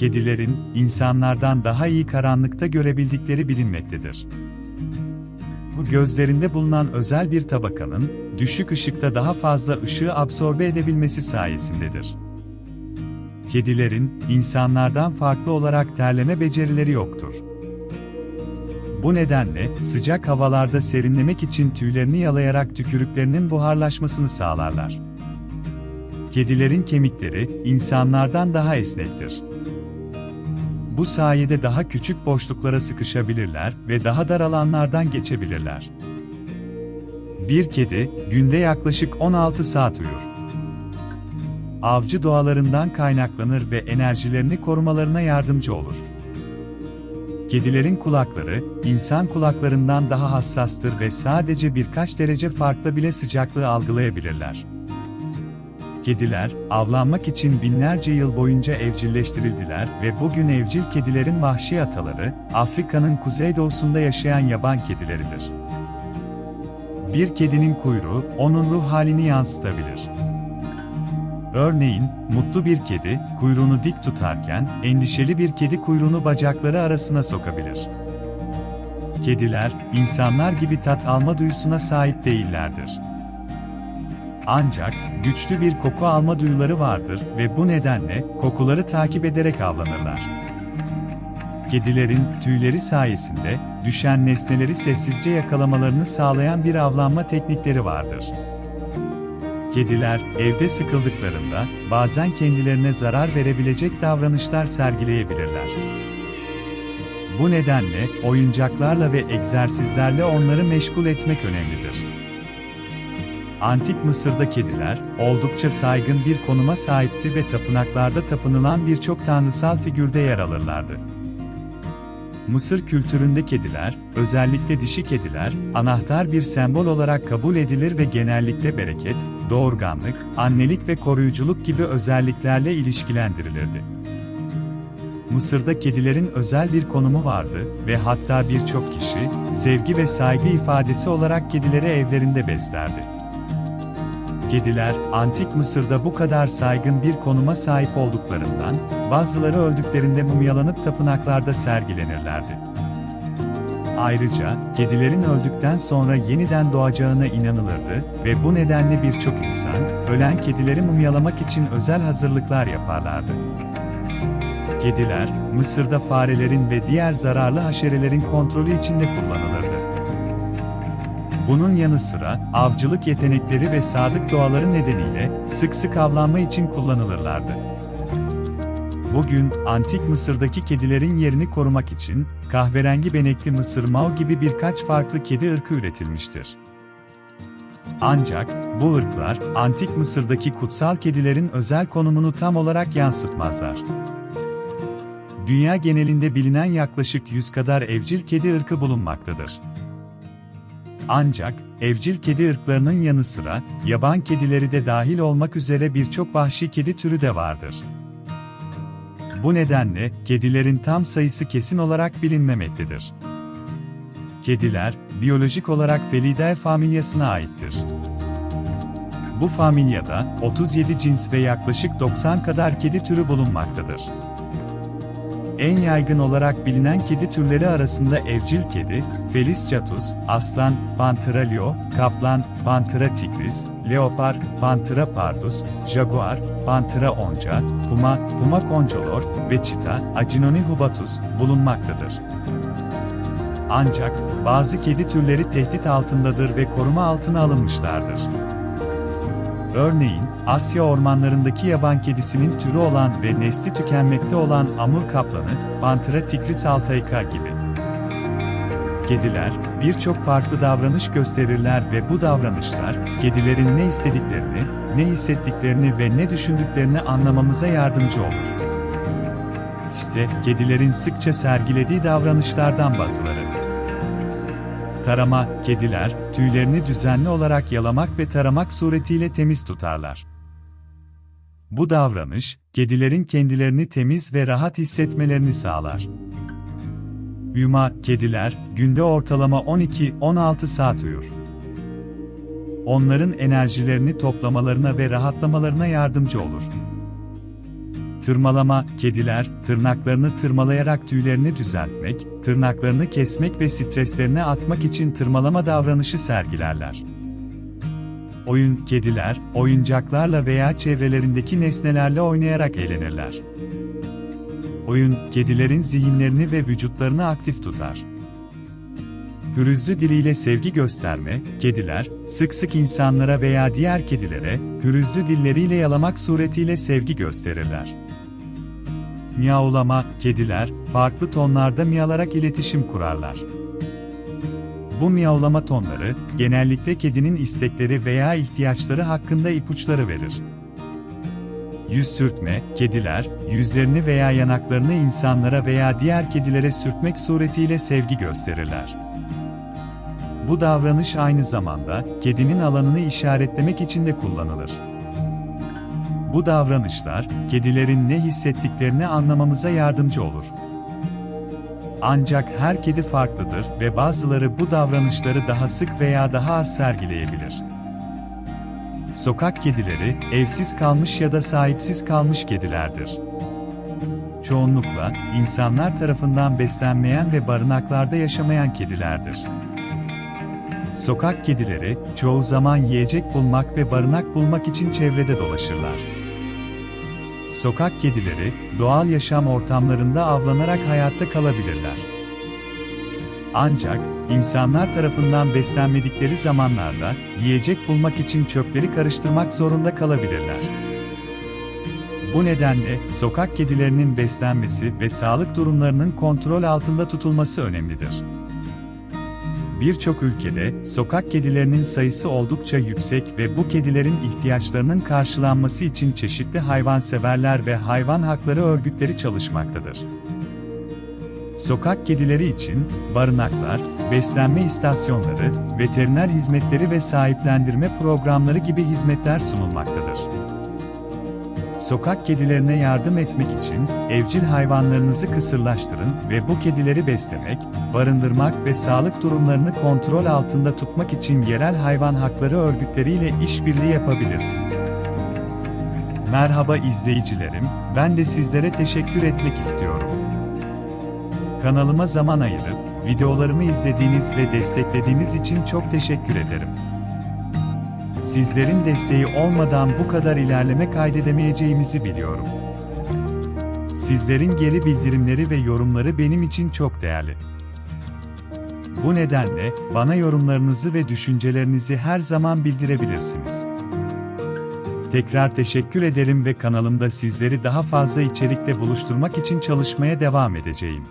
kedilerin insanlardan daha iyi karanlıkta görebildikleri bilinmektedir. Bu gözlerinde bulunan özel bir tabakanın düşük ışıkta daha fazla ışığı absorbe edebilmesi sayesindedir. Kedilerin insanlardan farklı olarak terleme becerileri yoktur. Bu nedenle sıcak havalarda serinlemek için tüylerini yalayarak tükürüklerinin buharlaşmasını sağlarlar. Kedilerin kemikleri insanlardan daha esnektir. Bu sayede daha küçük boşluklara sıkışabilirler ve daha dar alanlardan geçebilirler. Bir kedi günde yaklaşık 16 saat uyur. Avcı doğalarından kaynaklanır ve enerjilerini korumalarına yardımcı olur. Kedilerin kulakları, insan kulaklarından daha hassastır ve sadece birkaç derece farklı bile sıcaklığı algılayabilirler. Kediler, avlanmak için binlerce yıl boyunca evcilleştirildiler ve bugün evcil kedilerin vahşi ataları, Afrika'nın kuzeydoğusunda yaşayan yaban kedileridir. Bir kedinin kuyruğu, onun ruh halini yansıtabilir. Örneğin, mutlu bir kedi, kuyruğunu dik tutarken, endişeli bir kedi kuyruğunu bacakları arasına sokabilir. Kediler, insanlar gibi tat alma duyusuna sahip değillerdir. Ancak, güçlü bir koku alma duyuları vardır ve bu nedenle, kokuları takip ederek avlanırlar. Kedilerin, tüyleri sayesinde, düşen nesneleri sessizce yakalamalarını sağlayan bir avlanma teknikleri vardır. Kediler, evde sıkıldıklarında, bazen kendilerine zarar verebilecek davranışlar sergileyebilirler. Bu nedenle, oyuncaklarla ve egzersizlerle onları meşgul etmek önemlidir. Antik Mısır'da kediler, oldukça saygın bir konuma sahipti ve tapınaklarda tapınılan birçok tanrısal figürde yer alırlardı. Mısır kültüründe kediler, özellikle dişi kediler, anahtar bir sembol olarak kabul edilir ve genellikle bereket, doğurganlık, annelik ve koruyuculuk gibi özelliklerle ilişkilendirilirdi. Mısır'da kedilerin özel bir konumu vardı ve hatta birçok kişi, sevgi ve saygı ifadesi olarak kedileri evlerinde beslerdi. Kediler, Antik Mısır'da bu kadar saygın bir konuma sahip olduklarından, bazıları öldüklerinde mumyalanıp tapınaklarda sergilenirlerdi. Ayrıca, kedilerin öldükten sonra yeniden doğacağına inanılırdı ve bu nedenle birçok insan, ölen kedileri mumyalamak için özel hazırlıklar yaparlardı. Kediler, Mısır'da farelerin ve diğer zararlı haşerelerin kontrolü içinde kullanılırdı. Bunun yanı sıra, avcılık yetenekleri ve sadık doğaları nedeniyle sık sık avlanma için kullanılırlardı. Bugün, Antik Mısır'daki kedilerin yerini korumak için, kahverengi benekli Mısır Mau gibi birkaç farklı kedi ırkı üretilmiştir. Ancak, bu ırklar, Antik Mısır'daki kutsal kedilerin özel konumunu tam olarak yansıtmazlar. Dünya genelinde bilinen yaklaşık 100 kadar evcil kedi ırkı bulunmaktadır. Ancak, evcil kedi ırklarının yanı sıra, yaban kedileri de dahil olmak üzere birçok vahşi kedi türü de vardır. Bu nedenle, kedilerin tam sayısı kesin olarak bilinmemektedir. Kediler, biyolojik olarak Felidae familyasına aittir. Bu familyada, 37 cins ve yaklaşık 90 kadar kedi türü bulunmaktadır. En yaygın olarak bilinen kedi türleri arasında evcil kedi, Felis catus, aslan, Panthera leo, kaplan, Panthera tigris, leopar, Panthera pardus, jaguar, Panthera onca, puma, Puma concolor ve çita, Acinoni hubatus bulunmaktadır. Ancak bazı kedi türleri tehdit altındadır ve koruma altına alınmışlardır. Örneğin, Asya ormanlarındaki yaban kedisinin türü olan ve nesli tükenmekte olan amur kaplanı, Panthera tigris altaica gibi. Kediler, birçok farklı davranış gösterirler ve bu davranışlar, kedilerin ne istediklerini, ne hissettiklerini ve ne düşündüklerini anlamamıza yardımcı olur. İşte, kedilerin sıkça sergilediği davranışlardan bazıları. Tarama, kediler, tüylerini düzenli olarak yalamak ve taramak suretiyle temiz tutarlar. Bu davranış, kedilerin kendilerini temiz ve rahat hissetmelerini sağlar. Uyuma, kediler, günde ortalama 12-16 saat uyur. Onların enerjilerini toplamalarına ve rahatlamalarına yardımcı olur. Tırmalama, kediler, tırnaklarını tırmalayarak tüylerini düzeltmek, tırnaklarını kesmek ve streslerine atmak için tırmalama davranışı sergilerler. Oyun, kediler, oyuncaklarla veya çevrelerindeki nesnelerle oynayarak eğlenirler. Oyun, kedilerin zihinlerini ve vücutlarını aktif tutar. Pürüzlü diliyle sevgi gösterme, kediler, sık sık insanlara veya diğer kedilere, pürüzlü dilleriyle yalamak suretiyle sevgi gösterirler. Miyavlama, kediler, farklı tonlarda miyalarak iletişim kurarlar. Bu miyavlama tonları, genellikle kedinin istekleri veya ihtiyaçları hakkında ipuçları verir. Yüz sürtme, kediler, yüzlerini veya yanaklarını insanlara veya diğer kedilere sürtmek suretiyle sevgi gösterirler. Bu davranış aynı zamanda, kedinin alanını işaretlemek için de kullanılır. Bu davranışlar, kedilerin ne hissettiklerini anlamamıza yardımcı olur. Ancak her kedi farklıdır ve bazıları bu davranışları daha sık veya daha az sergileyebilir. Sokak kedileri, evsiz kalmış ya da sahipsiz kalmış kedilerdir. Çoğunlukla, insanlar tarafından beslenmeyen ve barınaklarda yaşamayan kedilerdir. Sokak kedileri, çoğu zaman yiyecek bulmak ve barınak bulmak için çevrede dolaşırlar. Sokak kedileri, doğal yaşam ortamlarında avlanarak hayatta kalabilirler. Ancak, insanlar tarafından beslenmedikleri zamanlarda, yiyecek bulmak için çöpleri karıştırmak zorunda kalabilirler. Bu nedenle, sokak kedilerinin beslenmesi ve sağlık durumlarının kontrol altında tutulması önemlidir. Birçok ülkede sokak kedilerinin sayısı oldukça yüksek ve bu kedilerin ihtiyaçlarının karşılanması için çeşitli hayvanseverler ve hayvan hakları örgütleri çalışmaktadır. Sokak kedileri için barınaklar, beslenme istasyonları, veteriner hizmetleri ve sahiplendirme programları gibi hizmetler sunulmaktadır. Sokak kedilerine yardım etmek için evcil hayvanlarınızı kısırlaştırın ve bu kedileri beslemek, barındırmak ve sağlık durumlarını kontrol altında tutmak için yerel hayvan hakları örgütleriyle işbirliği yapabilirsiniz. Merhaba izleyicilerim, ben de sizlere teşekkür etmek istiyorum. Kanalıma zaman ayırıp videolarımı izlediğiniz ve desteklediğiniz için çok teşekkür ederim. Sizlerin desteği olmadan bu kadar ilerleme kaydedemeyeceğimizi biliyorum. Sizlerin geri bildirimleri ve yorumları benim için çok değerli. Bu nedenle bana yorumlarınızı ve düşüncelerinizi her zaman bildirebilirsiniz. Tekrar teşekkür ederim ve kanalımda sizleri daha fazla içerikle buluşturmak için çalışmaya devam edeceğim.